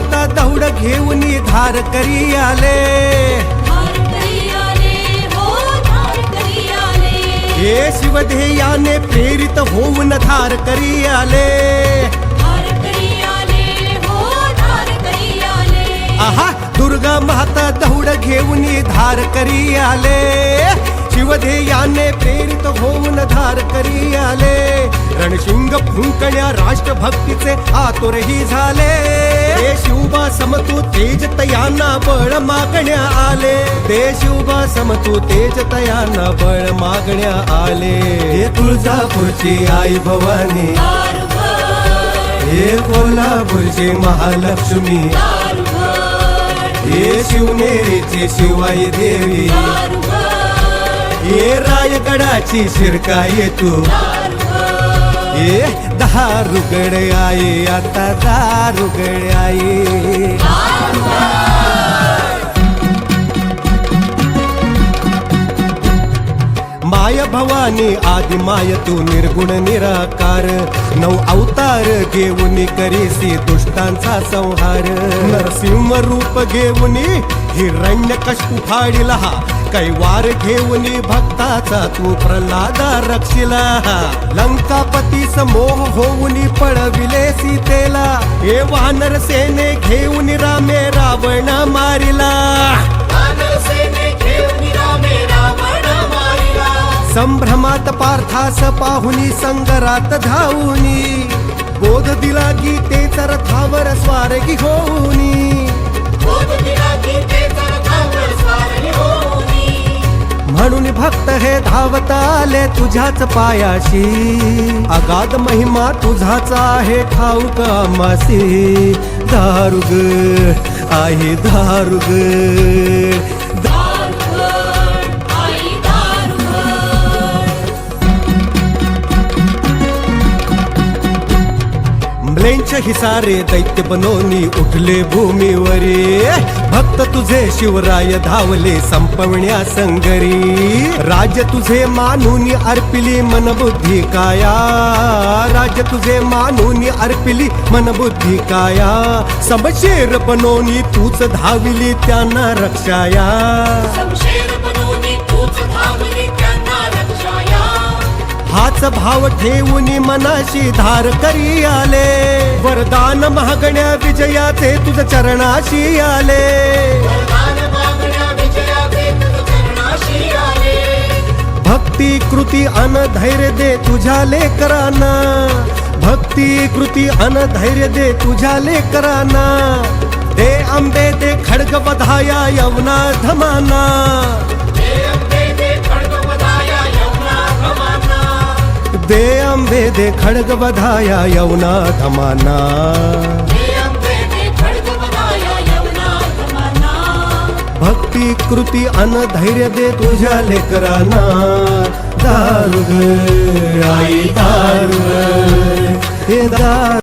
घेऊन धार करी आले धार करी आले हो हे शिवधेयाने प्रेरित होऊन धार करी आले हो धार करी आले आहा दुर्गा माता दौड घेऊन धार करी आले शिवधेयाने प्रेरित होऊन धार करी आले रणशिंग फुंकण्या राष्ट्रभक्तीचे आतुरही झाले. ते शिवबा समतू तेज तयांना बळ मागण्या आले. ते शिवबा समतू तेज तयांना बळ मागण्या आले. हे तुळजापूरची आई भवानी. हे कोल्हापूरची महालक्ष्मी. हे शिवनेरीची शिवाई देवी. हे रायगडाची शिरकाय तू. दार दहा रुगड आई आता दारुगड आई. माय भवानी आदि माय तू निर्गुण निराकार. नऊ अवतार घेऊन करीसी दुष्टांचा संहार. नरसिंह रूप घेऊन हिरण्य कष्टू फाडिला कैवार घेऊन भक्ताचा तू प्रल्हादा रक्षिला. लंकापती समोह होऊन पळविले सीतेला. हे वानर सेने घेऊन रामे रावण मारिला. संभ्रमात पार्थास पाहुनी संगरात धावुनी. बोध दिला गीतेचा रथावर स्वारगी होऊनी. म्हणून भक्त हे धावत आले तुझ्याच पायाशी. अगाध महिमा तुझाच आहे ठाऊक मासी दारुग आई दारुग म्लेंच हिसारे दैत्य बनोनी उठले भूमीवरी. भक्त तुझे शिवराय धावले संपवण्या संगरी. राज तुझे मानूनी अर्पिली मनबुद्धी काया. राज तुझे मानूनी अर्पिली मनबुद्धी काया. समशेर बनोनी तूच धाविली त्यांना रक्षाया. हाच भाव ठेवून मनाशी धार करी आले. वरदान महागण्या विजयाचे तुझ चरणाशी आले. भक्ती कृती अन धैर्य दे तुझ्या लेकरांना. भक्ती कृती अन धैर्य दे तुझ्या लेकरांना. दे आंबे दे खडग बधाया यवना धमाना. दे खडग बधाया यौना धमाना भक्ती कृती अन धैर्य दे तुझ्या लेकरांना दारुग आई दारुग हे दार